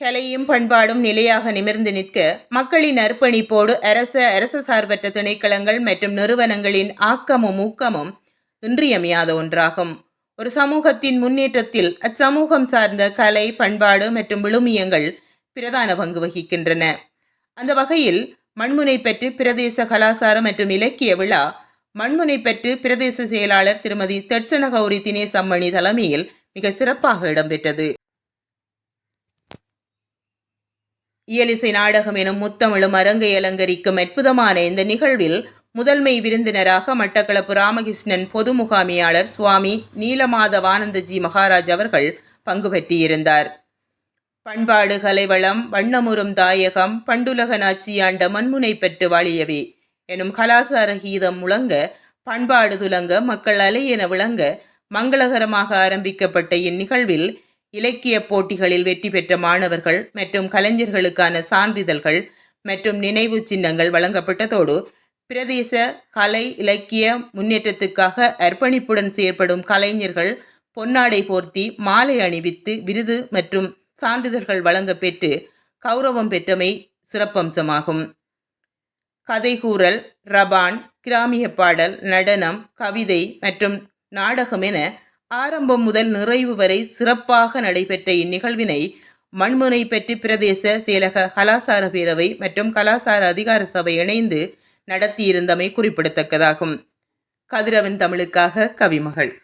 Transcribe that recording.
கலையும் பண்பாடும் நிலையாக நிமிர்ந்து நிற்க மக்களின் அர்ப்பணிப்போடு அரச அரச சார்பற்ற திணைக்களங்கள் மற்றும் நிறுவனங்களின் ஆக்கமும் ஊக்கமும் இன்றியமையாத ஒன்றாகும். ஒரு சமூகத்தின் முன்னேற்றத்தில் அச்சமூகம் சார்ந்த கலை பண்பாடு மற்றும் விழுமியங்கள் பிரதான பங்கு வகிக்கின்றன. அந்த வகையில் மண்முனை பெற்று பிரதேச கலாசாரம் மற்றும் இலக்கிய விழா மண்முனை பெற்று பிரதேச செயலாளர் திருமதி தட்சணகௌரி தினேசம்மணி தலைமையில் மிக சிறப்பாக இடம்பெற்றது. இயலிசை நாடகம் எனும் முத்தமிழும் அரங்கை அலங்கரிக்கும் அற்புதமான இந்த நிகழ்வில் முதன்மை விருந்தினராக மட்டக்களப்பு ராமகிருஷ்ணன் பொது முகாமியாளர் சுவாமி நீலமாதவானந்தஜி மகாராஜ் அவர்கள் பங்கு பெற்றிருந்தார். பண்பாடு கலைவளம் வண்ணமுறும் தாயகம் பண்டுலக நாச்சியாண்ட மண்முனை பெற்று வாழியவே எனும் கலாசார கீதம் முழங்க பண்பாடு துலங்க மக்கள் அலையென விளங்க மங்களகரமாக ஆரம்பிக்கப்பட்ட இந்நிகழ்வில் இலக்கிய போட்டிகளில் வெற்றி பெற்ற மாணவர்கள் மற்றும் கலைஞர்களுக்கான சான்றிதழ்கள் மற்றும் நினைவு சின்னங்கள் வழங்கப்பட்டதோடு பிரதேச கலை இலக்கிய முன்னேற்றத்துக்காக அர்ப்பணிப்புடன் செயற்படும் கலைஞர்கள் பொன்னாடை போர்த்தி மாலை அணிவித்து விருது மற்றும் சான்றிதழ்கள் வழங்க பெற்று கௌரவம் பெற்றமை சிறப்பம்சமாகும். கதைகூறல் ரபான் கிராமிய பாடல் நடனம் கவிதை மற்றும் நாடகம் என ஆரம்பம் முதல் நிறைவு வரை சிறப்பாக நடைபெற்ற இந்நிகழ்வினை மண்முனை பெற்று பிரதேச செயலக கலாசார பேரவை மற்றும் கலாசார அதிகார சபை இணைந்து நடத்தியிருந்தமை குறிப்பிடத்தக்கதாகும். கதிரவன் தமிழுக்காக கவிமகள்.